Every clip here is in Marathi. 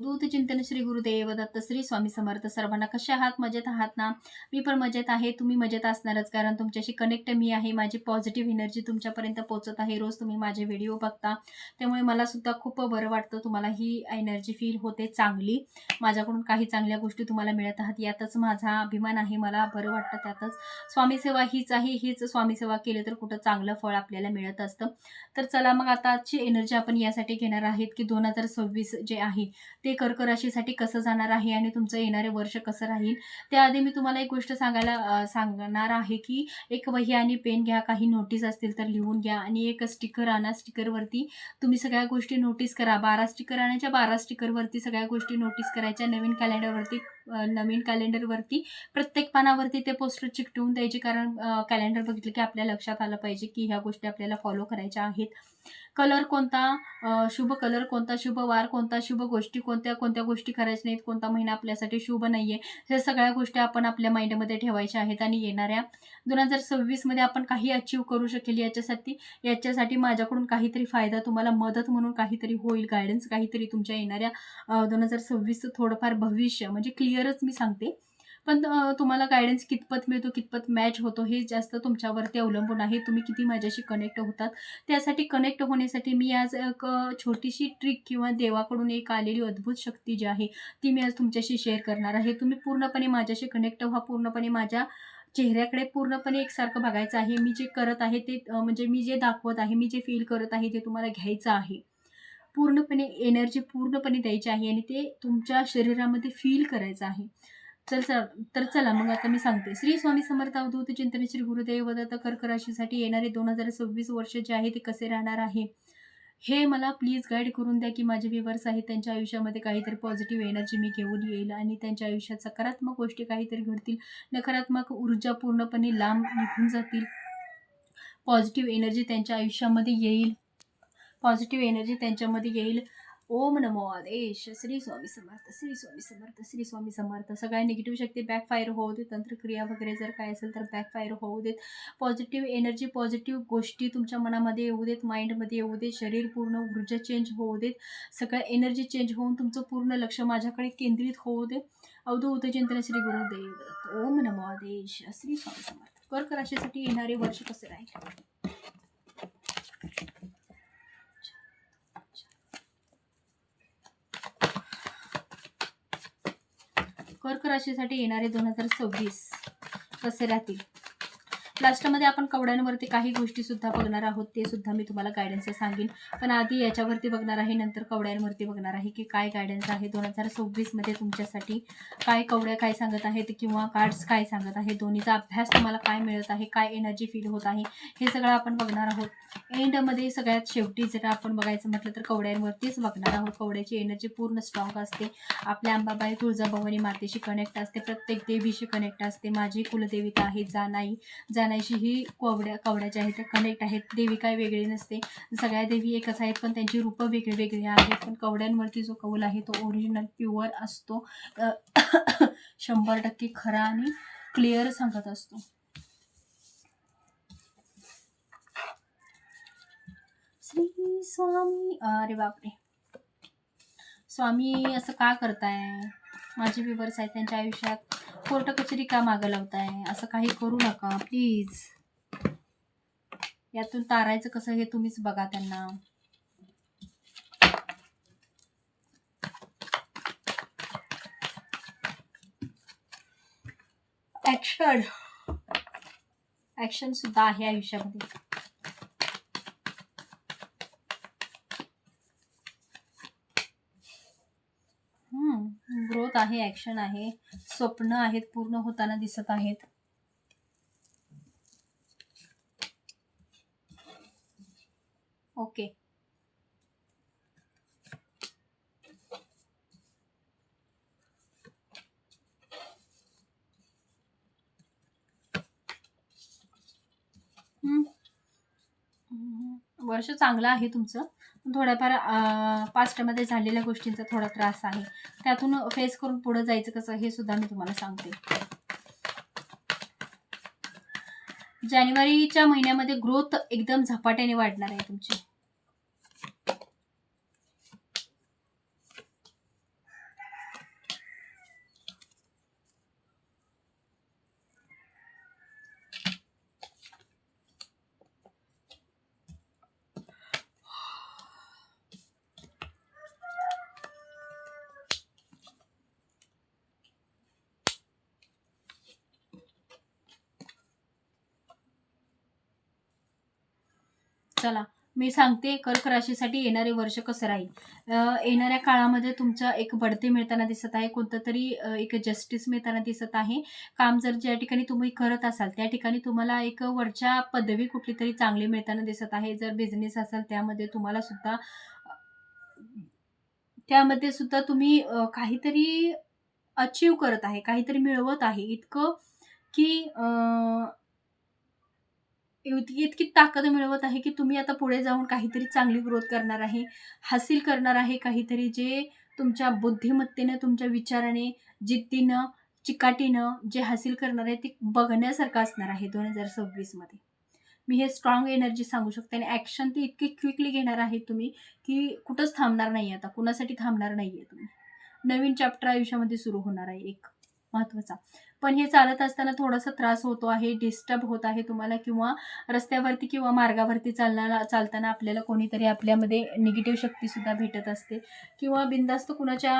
दूत चिंतन श्री गुरुदेव दत्त श्री स्वामी समर्थ सर्वांना कसे आहात? मजेत आहात ना? मी पण मजेत आहे. तुम्ही मजेत असणारच कारण तुमच्याशी कनेक्ट मी आहे. माझी पॉझिटिव्ह एनर्जी तुमच्यापर्यंत पोहोचत आहे. रोज तुम्ही माझे व्हिडिओ बघता. त्यामुळे मला सुद्धा खूप बरं वाटतं तुम्हाला ही एनर्जी फील होते चांगली. माझ्याकडून काही चांगल्या गोष्टी तुम्हाला मिळत आहात. यातच माझा अभिमान आहे. मला बरं वाटतं त्यातच. स्वामी सेवा हीच आहे. हीच स्वामी सेवा केली तर कुठं चांगलं फळ आपल्याला मिळत असतं. तर चला मग आता आजची एनर्जी आपण यासाठी घेणार आहेत की दोन हजार सव्वीस जे आहे ते कर्क राशीसाठी कसं जाणार आहे आणि तुमचं येणारे वर्ष कसं राहील? त्याआधी मी तुम्हाला एक गोष्ट सांगायला सांगणार आहे की एक वही आणि पेन घ्या काही नोटीस असतील तर लिहून घ्या आणि एक स्टिकर आणा. स्टिकरवरती तुम्ही सगळ्या गोष्टी नोटीस करा. बारा स्टिकर आणायच्या बारा स्टिकरवरती सगळ्या गोष्टी नोटीस करायच्या. नवीन कॅलेंडरवरती नवीन कॅलेंडरवरती प्रत्येक पानावरती ते पोस्टर चिकटवून द्यायचे. कारण कॅलेंडर बघितलं की आपल्या लक्षात आलं पाहिजे की ह्या गोष्टी आपल्याला फॉलो करायच्या आहेत. कलर कोणता? शुभ कलर कोणता? शुभ वार कोणता? शुभ गोष्टी कोणत्या? कोणत्या गोष्टी करायच्या नाहीत? कोणता महिना आपल्यासाठी शुभ नाही आहे ह्या सगळ्या गोष्टी आपण आपल्या माइंडमध्ये ठेवायच्या आहेत आणि येणाऱ्या दोन हजार सव्वीसमध्ये आपण काही अचीव करू शकेल याच्यासाठी. याच्यासाठी माझ्याकडून काहीतरी फायदा तुम्हाला मदत म्हणून काहीतरी होईल. गायडन्स काहीतरी तुमच्या येणाऱ्या दोन हजार सव्वीसचं थोडंफार भविष्य म्हणजे क्लिअर क्लिअरच मी सांगते. पण तुम्हाला गायडन्स कितपत मिळतो कितपत मॅच होतो हे जास्त तुमच्यावरती अवलंबून आहे. तुम्ही किती माझ्याशी कनेक्ट होतात. त्यासाठी कनेक्ट होण्यासाठी मी आज एक छोटीशी ट्रिक किंवा देवाकडून एक आलेली अद्भुत शक्ती जी आहे ती मी आज तुमच्याशी शेअर करणार आहे. तुम्ही पूर्णपणे माझ्याशी कनेक्ट व्हा पूर्णपणे माझ्या चेहऱ्याकडे पूर्णपणे एकसारखं बघायचं आहे. मी जे करत आहे ते म्हणजे मी जे दाखवत आहे मी जे फील करत आहे ते तुम्हाला घ्यायचं आहे. पूर्णपणे एनर्जी पूर्णपणे द्यायची आहे आणि ते तुमच्या शरीरामध्ये फील करायचं आहे. चल चल तर चला मग आता मी सांगते. श्री स्वामी समर्थ अवधूत चिंतन श्री गुरुदेव दत्त कर्क राशीसाठी येणारे दोन हजार सव्वीस वर्ष जे आहे ते कसे राहणार आहे? हे मला प्लीज गाईड करून द्या की माझे व्ह्युअर्स आहेत त्यांच्या आयुष्यामध्ये काहीतरी पॉझिटिव्ह एनर्जी मी घेऊन येईल आणि त्यांच्या आयुष्यात सकारात्मक गोष्टी काहीतरी घडतील. नकारात्मक ऊर्जा पूर्णपणे लांब निघून जातील. पॉझिटिव्ह एनर्जी त्यांच्या आयुष्यामध्ये येईल. पॉझिटिव्ह एनर्जी त्यांच्यामध्ये येईल. ओम नमो आदेश. श्री स्वामी समर्थ श्री स्वामी समर्थ श्री स्वामी समर्थ. सगळ्या निगेटिव्ह शक्ती बॅकफायर होऊ देत. तंत्रक्रिया वगैरे जर काय असेल तर बॅकफायर होऊ देत. पॉझिटिव्ह एनर्जी पॉझिटिव्ह गोष्टी तुमच्या मनामध्ये येऊ देत. माइंडमध्ये येऊ देत. शरीर पूर्ण ऊर्जा चेंज होऊ देत. सगळं एनर्जी चेंज होऊन तुमचं पूर्ण लक्ष माझ्याकडे केंद्रित होऊ देत. अवधूत चिंतन श्री गुरुदेव ओम नमो आदेश. श्री स्वामी समर्थ. कर्क राशीसाठी येणारे वर्ष कसे राहील? कर्क राशीसाठी येणारे दोन हजार सव्वीस कसे राहतील? लास्टमध्ये आपण कवड्यांवरती काही गोष्टी सुद्धा बघणार आहोत ते सुद्धा मी तुम्हाला गायडन्स सांगेन. पण आधी याच्यावरती बघणार आहे नंतर कवड्यांवरती बघणार आहे की काय गायडन्स आहे. दोन हजार सव्वीसमध्ये तुमच्यासाठी काय कवड्या काय सांगत आहेत किंवा कार्ड्स काय सांगत आहे दोन्हीचा अभ्यास तुम्हाला काय मिळत आहे काय एनर्जी फील होत आहे हे सगळं आपण बघणार आहोत. एंडमध्ये सगळ्यात शेवटी जर आपण बघायचं म्हटलं तर कवड्यांवरतीच बघणार आहोत. कवड्याची एनर्जी पूर्ण स्ट्रॉंग असते. आपल्या अंबाबाई तुळजाभवानी मातेशी कनेक्ट असते. प्रत्येक देवीशी कनेक्ट असते. माझी कुलदेविका आहे जानाई जानाईशी ही कवड्या कवड्याच्या आहेत त्या कनेक्ट आहेत. देवी काय वेगळी नसते. सगळ्या देवी एकच आहेत पण त्यांची रूपं वेगळी वेगळी आहेत. पण कवड्यांवरती जो कौल आहे तो ओरिजिनल प्युअर असतो. शंभर टक्के खरा आणि क्लिअर सांगत असतो. श्री स्वामी अरे बापरे. स्वामी असं का करताय? माझे विवर्स आहेत त्यांच्या आयुष्यात. कोर्ट कचेरी का मागं लावताय? असं काही करू नका प्लीज यातून तारायचं कसं हे तुम्हीच बघा त्यांना. ऍक्शन ऍक्शन सुद्धा आहे आयुष्यामध्ये ग्रोथ आहे ऍक्शन आहे स्वप्न आहेत पूर्ण होताना दिसत आहेत ओके हम्म. वर्ष चांगलं आहे तुमचं. थोड्याफार पास्टमध्ये झालेल्या गोष्टींचा थोडा त्रास आहे. त्यातून फेस करून पुढे जायचं कसं हे सुद्धा मी तुम्हाला सांगते. जानेवारीच्या महिन्यामध्ये ग्रोथ एकदम झपाट्याने वाढणार आहे तुमची. चला मी सांगते कर्क राशीसाठी येणारे वर्ष कसं राहील. येणाऱ्या काळामध्ये तुमचं एक बढती मिळताना दिसत आहे कोणतं तरी एक जस्टिस मिळताना दिसत आहे. काम जर ज्या ठिकाणी तुम्ही करत असाल त्या ठिकाणी तुम्हाला एक वरच्या पदवी कुठली तरी चांगली मिळताना दिसत आहे. जर बिझनेस असेल त्यामध्ये तुम्हाला सुद्धा त्यामध्ये सुद्धा तुम्ही काहीतरी अचीव करत आहे काहीतरी मिळवत आहे. इतकं की इतकी इतकी ताकद मिळवत आहे की तुम्ही आता पुढे जाऊन काहीतरी चांगली ग्रोथ करणार आहे हासिल करणार आहे काहीतरी जे तुमच्या बुद्धिमत्तेनं तुमच्या विचाराने जिद्दीनं चिकाटीनं जे हासिल करणार आहे ते बघण्यासारखं असणार आहे दोन हजार सव्वीसमध्ये मी हे स्ट्रॉंग एनर्जी सांगू शकते आणि ॲक्शन ती इतकी क्विकली घेणार आहे तुम्ही की कुठंच थांबणार नाही आता कुणासाठी थांबणार नाही आहे तुम्ही. नवीन चॅप्टर आयुष्यामध्ये सुरू होणार आहे एक महत्त्वाचा पण हे चालत असताना थोडासा त्रास होतो आहे डिस्टर्ब होत आहे तुम्हाला किंवा रस्त्यावरती किंवा मार्गावरती चालणारा चालताना आपल्याला कोणीतरी आपल्यामध्ये निगेटिव्ह शक्तीसुद्धा भेटत असते. किंवा बिंदास्त कुणाच्या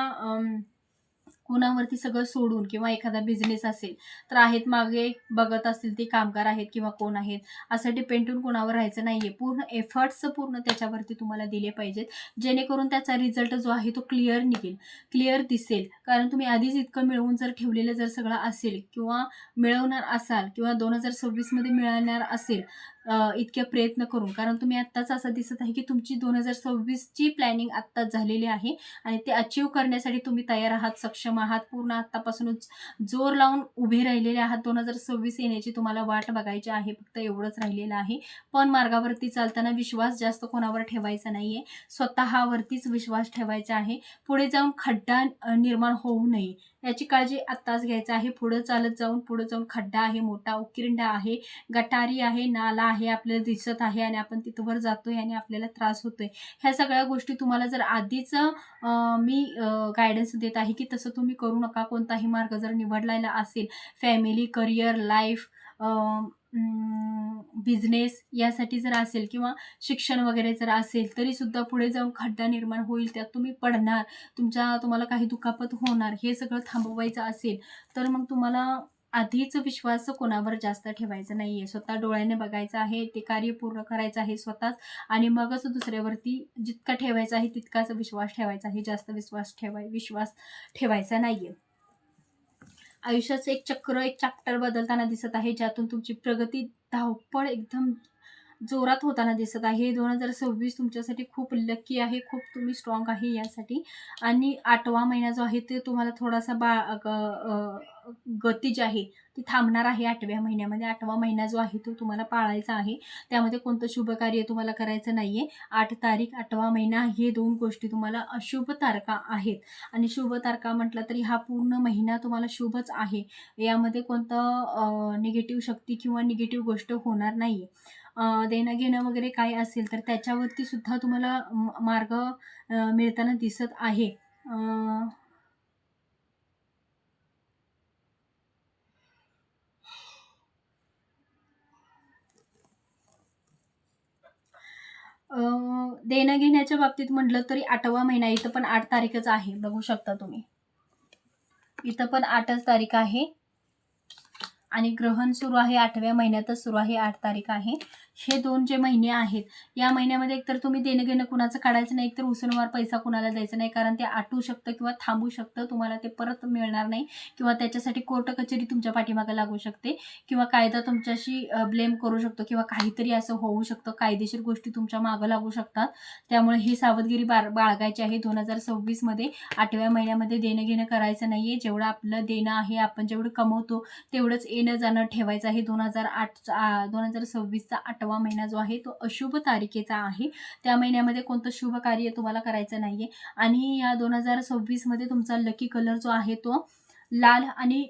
कुणावरती सगळं सोडून किंवा एखादा बिझनेस असेल तर आहेत मागे बघत असतील ते कामगार आहेत किंवा कोण आहेत असं डिपेंडून कुणावर राहायचं नाही आहे पूर्ण एफर्ट्स पूर्ण त्याच्यावरती तुम्हाला दिले पाहिजेत. जेणेकरून त्याचा रिझल्ट जो आहे तो क्लिअर निघेल. क्लिअर दिसेल. कारण तुम्ही आधीच इतकं मिळवून जर ठेवलेलं जर सगळं असेल किंवा मिळवणार असाल किंवा दोन हजार सव्वीसमध्ये मिळणार असेल अ, इतके प्रयत्न करून. कारण तुम्ही आत्ताच असं दिसत आहे की तुमची दोन हजार सव्वीसची प्लॅनिंग आत्ताच झालेली आहे आणि ते अचीव करण्यासाठी तुम्ही तयार आहात सक्षम आहात पूर्ण आत्तापासूनच जोर लावून उभे राहिलेले आहात. दोन हजार सव्वीस येण्याची तुम्हाला वाट बघायची आहे फक्त एवढंच राहिलेलं आहे. पण मार्गावरती चालताना विश्वास जास्त कोणावर ठेवायचा नाही आहे स्वतःवरतीच विश्वास ठेवायचा आहे. पुढे जाऊन खड्डा अ, निर्माण होऊ नये. याची काळजी आत्ताच घ्यायचं आहे. पुढं चालत जाऊन पुढं जाऊन खड्डा आहे मोठा उकिरंडा आहे गटारी आहे नाला आहे आपल्याला दिसत आहे आणि आपण तिथवर जातोय आणि आपल्याला त्रास होतोय. ह्या सगळ्या गोष्टी तुम्हाला जर आधीच मी गायडन्स देत आहे की तसं तुम्ही करू नका. कोणताही मार्ग जर निवडलेला असेल फॅमिली करिअर लाईफ बिझनेस यासाठी जर असेल किंवा शिक्षण वगैरे जर असेल तरी सुद्धा पुढे जाऊन खड्डा निर्माण होईल त्यात तुम्ही पडणार. तुमच्या तुम्हाला काही दुखापत होणार हे सगळं थांबवायचं असेल तर मग तुम्हाला आधीच विश्वास कोणावर जास्त ठेवायचा नाही आहे स्वतः डोळ्याने बघायचं आहे ते कार्य पूर्ण करायचं आहे स्वतःच आणि मगच दुसऱ्यावरती जितका ठेवायचा आहे तितकाच विश्वास ठेवायचा आहे. जास्त विश्वास ठेवाय विश्वास ठेवायचा नाही आहे आयुष्याचं एक चक्र एक चॅप्टर बदलताना दिसत आहे ज्यातून तुमची प्रगती धावपळ एकदम जोरात होताना दिसत आहे. दोन हजार सव्वीस तुमच्यासाठी खूप लकी आहे. खूप तुम्ही स्ट्रॉंग आहे यासाठी. आणि आठवा महिना जो आहे ते तुम्हाला थोडासा बा ग- गती जी आहे. ती थांबणार आहे आठव्या महिन्यामध्ये. आठवा महिना जो आहे तो तुम्हाला पाळायचा आहे. त्यामध्ये कोणतं शुभ कार्य तुम्हाला करायचं नाही आहे आठ तारीख आठवा महिना हे दोन गोष्टी तुम्हाला अशुभ तारका आहेत. आणि शुभ तारखा म्हटलं तरी हा पूर्ण महिना तुम्हाला शुभच आहे. यामध्ये कोणतं निगेटिव्ह शक्ती किंवा निगेटिव्ह गोष्ट होणार नाही आहे देणं घेणं वगैरे काय असेल तर त्याच्यावरती सुद्धा तुम्हाला मार्ग मिळताना दिसत आहे. देणं घेण्याच्या बाबतीत म्हटलं तरी आठवा महिना इथं पण आठ तारीखच आहे बघू शकता तुम्ही. इथं पण आठच तारीख आहे. आणि ग्रहण सुरू आहे आठव्या महिन्यातच सुरू आहे आठ तारीख आहे. हे दोन जे महिने आहेत या महिन्यामध्ये एकतर तुम्ही देणं घेणं कुणाचं काढायचं नाही एकतर उसनवार पैसा कुणाला द्यायचा नाही कारण ते आटू शकतं किंवा थांबू शकतं तुम्हाला ते परत मिळणार नाही किंवा त्याच्यासाठी कोर्ट कचेरी तुमच्या पाठीमागे लागू शकते किंवा कायदा तुमच्याशी ब्लेम करू शकतो किंवा काहीतरी असं होऊ शकतं कायदेशीर गोष्टी तुमच्या मागं लागू शकतात. त्यामुळे ही सावधगिरी बार बाळगायची आहे. दोन हजार सव्वीसमध्ये आठव्या महिन्यामध्ये देणं घेणं करायचं नाही आहे जेवढं आपलं देणं आहे आपण जेवढं कमवतो तेवढंच येणं जाणं ठेवायचं आहे. दोन हजार आठ दोन हजार सव्वीसचा आठवा महिना जो आहे तो अशुभ तारखेचा आहे. त्या महिन्यामध्ये कोणतं शुभ कार्य तुम्हाला करायचं नाही आहे आणि या दोन हजार सव्वीसमध्ये तुमचा लकी कलर जो आहे तो लाल आणि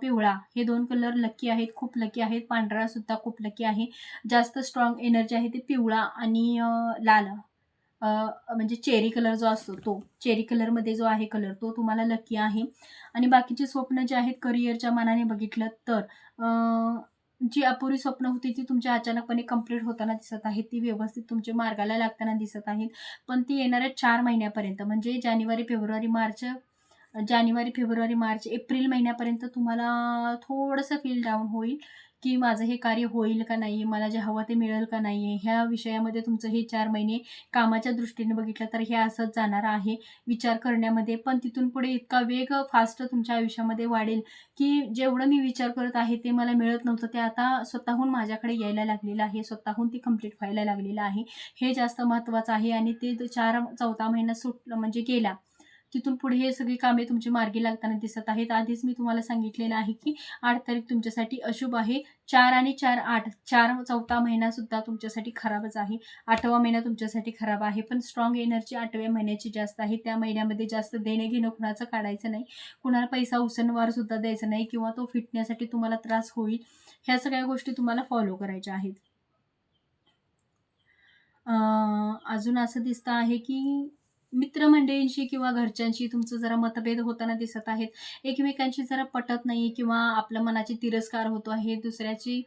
पिवळा. हे दोन कलर लकी आहेत खूप लकी आहेत. पांढरा सुद्धा खूप लकी आहे. जास्त स्ट्रॉंग एनर्जी आहे ते पिवळा आणि लाल. म्हणजे चेरी कलर जो असतो तो. चेरी कलरमध्ये जो आहे कलर तो तुम्हाला लकी आहे. आणि बाकीचे स्वप्न जे आहेत करिअरच्या मानाने बघितलं तर जी अपुरी स्वप्न होती ती तुमच्या अचानकपणे कंप्लीट होताना दिसत आहेत ती व्यवस्थित तुमच्या मार्गाला लागताना दिसत आहेत पण ती येणाऱ्या चार महिन्यापर्यंत म्हणजे जानेवारी फेब्रुवारी मार्च जानेवारी फेब्रुवारी मार्च एप्रिल महिन्यापर्यंत तुम्हाला थोडंसं फील डाऊन होईल. की माझं हे कार्य होईल का नाही मला जे हवं ते मिळेल का नाही आहे ह्या विषयामध्ये तुमचं हे चार महिने कामाच्या दृष्टीने बघितलं तर हे असंच जाणार आहे विचार करण्यामध्ये. पण तिथून पुढे इतका वेग फास्ट तुमच्या आयुष्यामध्ये वाढेल की जेवढं मी विचार करत आहे ते मला मिळत नव्हतं. ते आता स्वतःहून माझ्याकडे यायला लागलेलं आहे स्वतःहून ते कंप्लीट व्हायला लागलेलं आहे. हे जास्त महत्त्वाचं आहे आणि ते चार चौथा महिना सुटलं म्हणजे गेला. तिथून पुढे हे सगळी कामे तुमची मार्गी लागताना दिसत आहेत. आधीच मी तुम्हाला सांगितलेलं आहे की आठ तारीख तुमच्यासाठी अशुभ आहे. चार आणि चार आठ चार चौथा महिना सुद्धा तुमच्यासाठी खराबच आहे. आठवा महिना तुमच्यासाठी खराब आहे. पण स्ट्रॉंग एनर्जी आठव्या महिन्याची जास्त आहे. त्या महिन्यामध्ये जास्त देणे घेणं कुणाचं काढायचं नाही. कुणाला पैसा उसनवार सुद्धा द्यायचा नाही किंवा तो फिटण्यासाठी तुम्हाला त्रास होईल. ह्या सगळ्या गोष्टी तुम्हाला फॉलो करायच्या आहेत. अजून असं दिसतं आहे की मित्रमंडळींशी किंवा घरच्यांशी तुमचं जरा मतभेद होताना दिसत आहेत. एकमेकांशी जरा पटत नाही किंवा आपल्या मनाची तिरस्कार होतो आहे दुसऱ्याची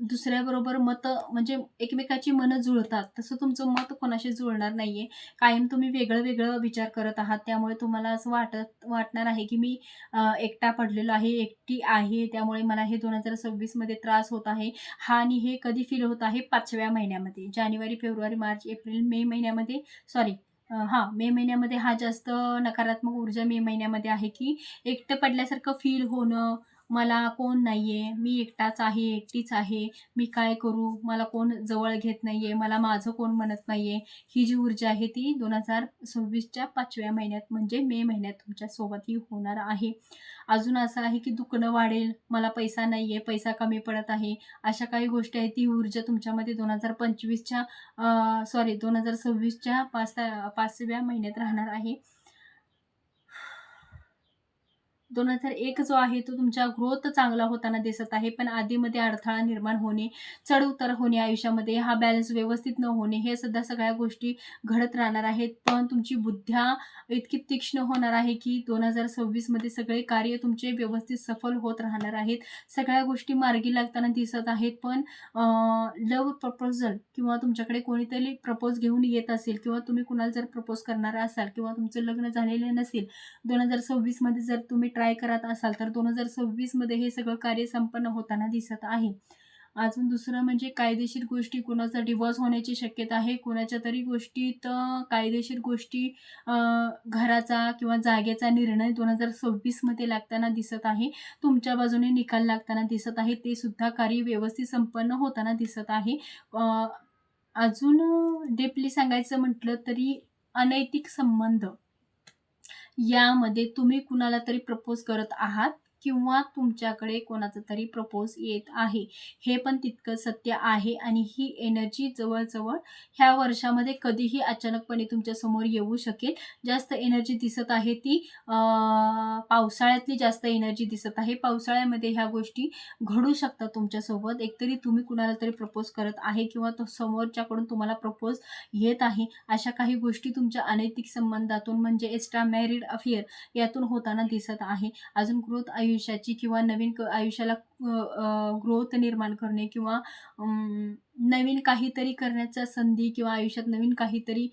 दुसऱ्याबरोबर मतं म्हणजे एकमेकाची मनं जुळतात. तसं तुमचं मत कोणाशी जुळणार नाहीये. कायम तुम्ही वेगळं वेगळं विचार करत आहात. त्यामुळे तुम्हाला असं वाटत वाटणार आहे की मी एकटा पडलेलो आहे एकटी आहे. त्यामुळे मला हे दोन हजार सव्वीसमध्ये त्रास होत आहे. हा आणि हे कधी फील होत आहे? पाचव्या महिन्यामध्ये. जानेवारी फेब्रुवारी मार्च एप्रिल मे महिन्यामध्ये. सॉरी हां मे महिन्यामध्ये हा जास्त नकारात्मक ऊर्जा मे महिन्यामध्ये आहे की एकटं पडल्यासारखं फील होणं मला कोण नाही आहे मी एकटाच आहे एकटीच आहे मी काय करू? मला कोण जवळ घेत नाही आहे मला माझं कोण म्हणत नाही आहे ही जी ऊर्जा आहे ती दोन हजार सव्वीसच्या पाचव्या महिन्यात म्हणजे मे महिन्यात तुमच्यासोबत ही होणार आहे. अजून असं आहे की दुखणं वाढेल मला पैसा नाही आहे पैसा कमी पडत आहे अशा काही गोष्टी आहेत. ती ऊर्जा तुमच्यामध्ये दोन हजार पंचवीसच्या सॉरी दोन हजार सव्वीसच्या पाच पाचव्या महिन्यात राहणार आहे. दोन हजार एक जो आहे तो तुमच्या ग्रोथ चांगला होताना दिसत आहे. पण आधीमध्ये अडथळा निर्माण होणे चढ उतार होणे आयुष्यामध्ये हा बॅलन्स व्यवस्थित न होणे हे सध्या सगळ्या गोष्टी घडत राहणार आहेत. पण तुमची बुद्ध्या इतकी तीक्ष्ण होणार आहे की दोन हजार सव्वीसमध्ये सगळे कार्य तुमचे व्यवस्थित सफल होत राहणार आहेत. सगळ्या गोष्टी मार्गी लागताना दिसत आहेत. पण लव प्रपोजल किंवा तुमच्याकडे कोणीतरी प्रपोज घेऊन येत असेल किंवा तुम्ही कुणाला जर प्रपोज करणार असाल किंवा तुमचं लग्न झालेलं नसेल दोन हजार सव्वीसमध्ये जर तुम्ही ट्राय करत असाल तर दोन हजार सव्वीसमध्ये हे सगळं कार्य संपन्न होताना दिसत आहे. अजून दुसरं म्हणजे कायदेशीर गोष्टी कुणाचा डिवॉर्स होण्याची शक्यता आहे कुणाच्या तरी गोष्टीत कायदेशीर गोष्टी घराचा किंवा जागेचा निर्णय दोन हजार सव्वीसमध्ये लागताना दिसत आहे. तुमच्या बाजूने निकाल लागताना दिसत आहे. ते सुद्धा कार्य व्यवस्थित संपन्न होताना दिसत आहे. अजून डेपली सांगायचं म्हटलं तरी अनैतिक संबंध. यामध्ये तुम्ही कुणाला तरी प्रपोज करत आहात? किंवा तुमच्याकडे कोणाचं तरी प्रपोज येत आहे. हे पण तितकं सत्य आहे आणि ही एनर्जी जवळजवळ ह्या वर्षामध्ये कधीही अचानकपणे तुमच्यासमोर येऊ शकेल. जास्त एनर्जी दिसत आहे ती पावसाळ्यातली जास्त एनर्जी दिसत आहे. पावसाळ्यामध्ये ह्या गोष्टी घडू शकतात तुमच्यासोबत. एकतरी तुम्ही कुणाला तरी प्रपोज करत आहे किंवा तो समोरच्याकडून तुम्हाला प्रपोज येत आहे अशा काही गोष्टी तुमच्या अनैतिक संबंधातून म्हणजे एक्स्ट्रा मॅरिड अफेअर यातून होताना दिसत आहे. अजून ग्रोथ आयुष्याची किंवा नवीन क आयुष्याला ग्रोथ निर्माण करणे किंवा नवीन काहीतरी करण्याचा संधी किंवा आयुष्यात नवीन काहीतरी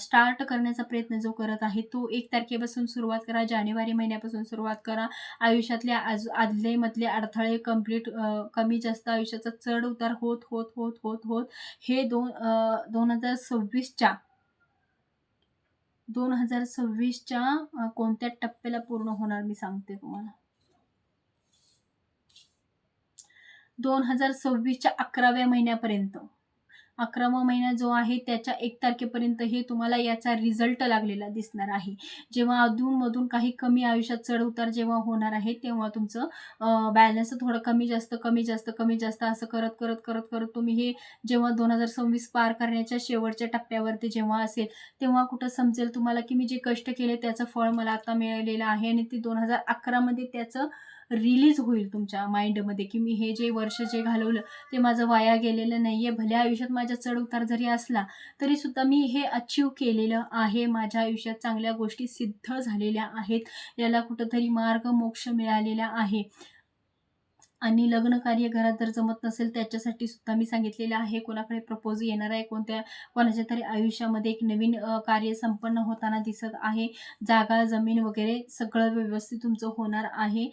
स्टार्ट करण्याचा प्रयत्न जो करत आहे तो एक तारखेपासून सुरुवात करा. जानेवारी महिन्यापासून सुरुवात करा. आयुष्यातल्या आज आदले मधले अडथळे कंप्लीट कमी जास्त आयुष्याचा चढ उतार होत होत होत होत होत. हे दोन दोन हजार सव्वीसच्या दोन हजार सव्वीसच्या कोणत्या टप्प्याला पूर्ण होणार मी सांगते तुम्हाला. दोन हजार सव्वीसच्या अकराव्या महिन्यापर्यंत. अकरावा महिना जो आहे त्याच्या एक तारखेपर्यंत हे तुम्हाला याचा रिझल्ट लागलेला दिसणार आहे. जेव्हा अधूनमधून काही कमी आयुष्यात चढ उतार जेव्हा होणार आहे तेव्हा तुमचं बॅलन्स थोडं कमी जास्त कमी जास्त कमी जास्त असं करत करत करत करत तुम्ही हे जेव्हा दोन हजार सव्वीस पार करण्याच्या शेवटच्या टप्प्यावरती जेव्हा असेल तेव्हा कुठं समजेल तुम्हाला की मी जे कष्ट केले त्याचं फळ मला आता मिळालेलं आहे आणि ते दोन हजार अकरामध्ये त्याचं रिलीज होईल तुमच्या माइंडमध्ये की मी हे जे वर्ष जे घालवलं ते माझं वाया गेलेलं नाही आहे भल्या आयुष्यात माझ्या चढ उतार जरी असला तरीसुद्धा मी हे अचीव केलेलं आहे. माझ्या आयुष्यात चांगल्या गोष्टी सिद्ध झालेल्या आहेत. याला कुठंतरी मार्ग मोक्ष मिळालेला आहे. आणि लग्न कार्य घरात जर जमत नसेल त्याच्यासाठी सुद्धा मी सांगितलेलं आहे. कोणाकडे प्रपोज येणार आहे कोणत्या कोणाच्या तरी आयुष्यामध्ये एक नवीन कार्य संपन्न होताना दिसत आहे. जागा जमीन वगैरे सगळं व्यवस्थित तुमचं होणार आहे.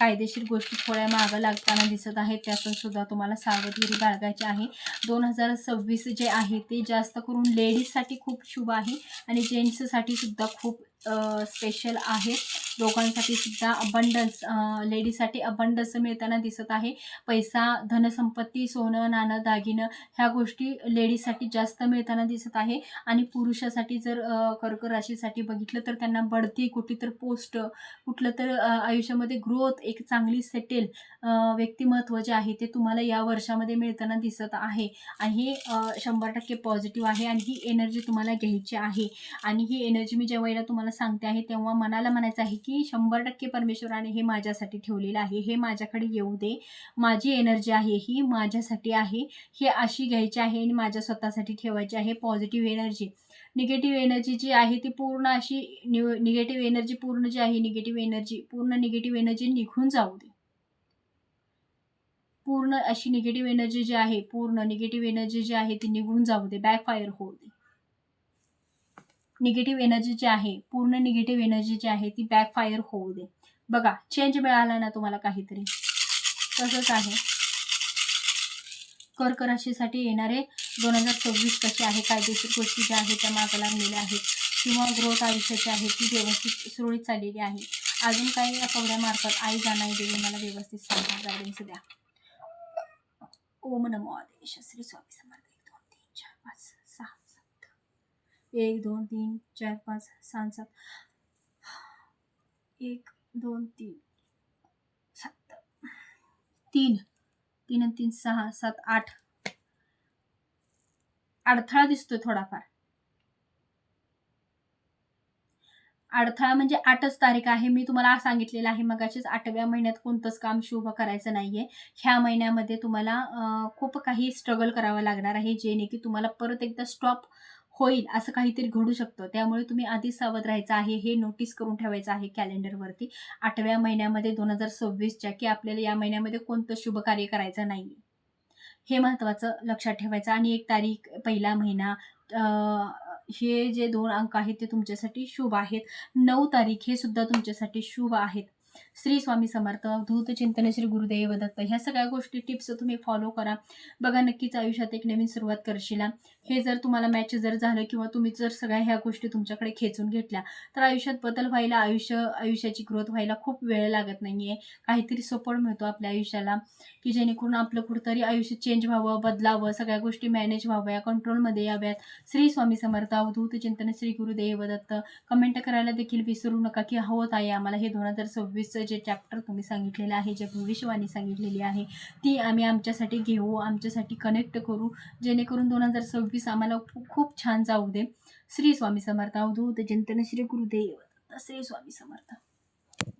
कायदेशीर गोष्टी थोड्या मागं लागताना दिसत आहेत. त्यातून सुद्धा तुम्हाला सावधगिरी बाळगायची आहे. दोन हजार सव्वीस जे आहे ते जास्त करून लेडीजसाठी खूप शुभ आहे. आणि जेंट्ससाठी सुद्धा खूप स्पेशल आहेत. दोघांसाठी सुद्धा अबंडन्स लेडीजसाठी अबंडन्स मिळताना दिसत आहे. पैसा धनसंपत्ती सोनं नाणं दागिनं ह्या गोष्टी लेडीजसाठी जास्त मिळताना दिसत आहे. आणि पुरुषासाठी जर कर्क राशीसाठी बघितलं तर त्यांना बढती कुठे तर पोस्ट कुठलं तर आयुष्यामध्ये ग्रोथ एक चांगली सेटेल व्यक्तिमत्व जे आहे ते तुम्हाला या वर्षामध्ये मिळताना दिसत आहे. आणि हे शंभर टक्के पॉझिटिव्ह आहे आणि ही एनर्जी तुम्हाला घ्यायची आहे. आणि ही एनर्जी मी ज्या वेळेला तुम्हाला सांगते आहे तेव्हा मनाला म्हणायचं आहे की शंभर टक्के परमेश्वराने हे माझ्यासाठी ठेवलेलं आहे हे माझ्याकडे येऊ दे. माझी एनर्जी आहे ही माझ्यासाठी आहे हे अशी घ्यायची आहे आणि माझ्या स्वतःसाठी ठेवायची आहे पॉझिटिव्ह एनर्जी. निगेटिव्ह एनर्जी जी आहे ती पूर्ण अशी निगेटिव्ह एनर्जी पूर्ण जी आहे निगेटिव्ह एनर्जी पूर्ण निगेटिव्ह एनर्जी निघून जाऊ दे. पूर्ण अशी निगेटिव्ह एनर्जी जी आहे पूर्ण निगेटिव्ह एनर्जी जी आहे ती निघून जाऊ दे बॅकफायर होऊ दे. निगेटिव्ह एनर्जी जी आहे पूर्ण निगेटिव्ह एनर्जी जी आहे ती बॅकफायर होऊ दे. बघा चेंज मिळाला ना तुम्हाला काहीतरी. तसंच आहे. कर्क राशीसाठी येणारे दोन हजार चोवीस कसे आहे कायदेशीर गोष्टी ज्या आहेत त्या मागं लागलेल्या आहेत. किंवा ग्रोथ आयुष्याची आहे ती व्यवस्थित सुरळीत चाललेली आहे. अजून काही या कवड्या मार्फत आई जाणाई देवी मला व्यवस्थित सांगा. गायडन्स द्या. ओम नमो आदेश. श्री स्वामी समर्थ. एक दोन तीन चार पाच एक दोन तीन चार पाच सहा सात. एक दोन तीन. सात. तीन. तीन आणि तीन सहा सात आठ. अडथळा दिसतोय थोडाफार. अडथळा म्हणजे आठच तारीख आहे. मी तुम्हाला सांगितलेलं आहे मगाशीच आठव्या महिन्यात कोणतंच काम शुभ करायचं नाहीये. ह्या महिन्यामध्ये तुम्हाला खूप काही स्ट्रगल करावं लागणार आहे जेणे की तुम्हाला परत एकदा स्टॉप होईल असं काहीतरी घडू शकतं. त्यामुळे तुम्ही आधीच सावध राहायचं आहे. हे नोटीस करून ठेवायचं आहे कॅलेंडरवरती आठव्या महिन्यामध्ये दोन हजार सव्वीसच्या की आपल्याला या महिन्यामध्ये कोणतं शुभ कार्य करायचं नाही हे महत्त्वाचं लक्षात ठेवायचं. आणि एक तारीख पहिला महिना हे जे दोन अंक आहेत ते तुमच्यासाठी शुभ आहेत. नऊ तारीख हे सुद्धा तुमच्यासाठी शुभ आहेत. श्री स्वामी समर्थ धूत चिंतन श्री गुरुदेव दत्त ह्या सगळ्या गोष्टी टिप्स तुम्ही फॉलो करा. बघा नक्कीच आयुष्यात एक नवीन सुरुवात करशील. हे जर तुम्हाला मॅच जर झालं किंवा तुम्ही जर सगळ्या ह्या गोष्टी तुमच्याकडे खेचून घेतल्या तर आयुष्यात बदल व्हायला आयुष्य आयुष्याची ग्रोथ व्हायला खूप वेळ लागत नाहीये. काहीतरी सपोर्ट मिळतो आपल्या आयुष्याला की जेणेकरून आपलं कुठंतरी आयुष्य चेंज व्हावं बदलावं सगळ्या गोष्टी मॅनेज व्हाव्या कंट्रोलमध्ये याव्यात. श्री स्वामी समर्थ अवधूत चिंतन श्री गुरुदेव दत्त. कमेंट करायला देखील विसरू नका की हवत आहे आम्हाला हे दोन हजार सव्वीस सव्वीसचं जे चॅप्टर तुम्ही सांगितलेलं आहे जे भविष्यवाणी सांगितलेली आहे ती आम्ही आमच्यासाठी घेऊ आमच्यासाठी कनेक्ट करू जेणेकरून दोन हजार सव्वीस आम्हाला खूप खूप छान जाऊ दे. श्री स्वामी समर्थ अवधूत चिंतन श्री गुरुदेव श्री स्वामी समर्थ.